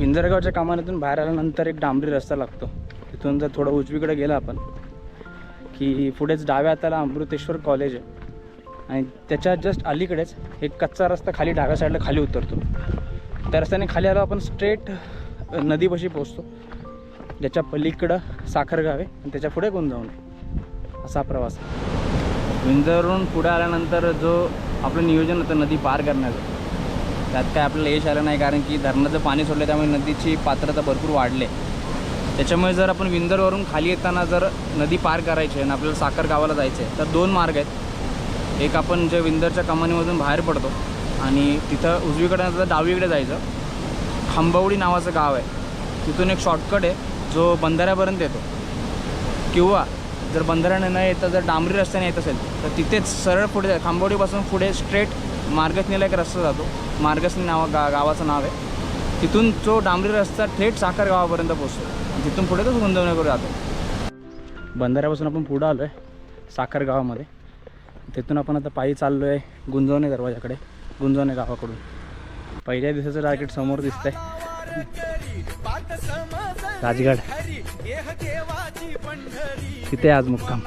विंजरगावच्या कामानातून बाहेर आल्यानंतर एक डांबरी रस्ता लागतो. तिथून जर थोडं उजवीकडे गेला आपण की पुढेच डाव्या हाताला अमृतेश्वर कॉलेज आहे. आणि त्याच्या जस्ट अलीकडेच एक कच्चा रस्ता खाली डाव्या साईडला खाली उतरतो. त्या रस्त्याने खाली आलो आपण स्ट्रेट नदीपाशी पोचतो ज्याच्या पलीकडं साखरगाव आहे आणि त्याच्या पुढे कोण जाऊन असा प्रवास आहे. विंजरवरून पुढे आल्यानंतर जो आपलं नियोजन होतं नदी पार करण्याचं त्यात काय आपल्याला यश आलं नाही कारण की धरणाचं पाणी सोडलं त्यामुळे नदीची पात्रता भरपूर वाढली. आहे. त्याच्यामुळे जर आपण विंदरवरून खाली येताना जर नदी पार करायची आहे आणि आपल्याला साखर गावाला जायचं आहे तर दोन मार्ग आहेत. एक आपण जे विंदरच्या कमानीमधून बाहेर पडतो आणि तिथं उजवीकडे नंतर डावीकडे जायचं. खांबवडी नावाचं गाव आहे. तिथून एक शॉर्टकट आहे जो बंधाऱ्यापर्यंत येतो. किंवा जर बंधाऱ्याने न येता जर डांबरी रस्त्याने येत असेल तर तिथेच सरळ पुढे खांबवडीपासून पुढे स्ट्रेट मार्गसनीला एक रस्ता जातो. मार्गसनी नावा गा गावाचं नाव आहे. तिथून तो डांबरी रस्ता थेट साखर गावापर्यंत पोचतो तिथून पुढे तो गुंतवणूक जातो. बंधाऱ्यापासून आपण पुढं आलो आहे साखर गावामध्ये. तिथून आपण आता पायी चाललो आहे गुंजवणे दरवाजाकडे गुंजवणे गावाकडून. पहिल्या दिवसाचं टार्गेट समोर दिसतंय. राजगड. तिथे आज मुक्काम.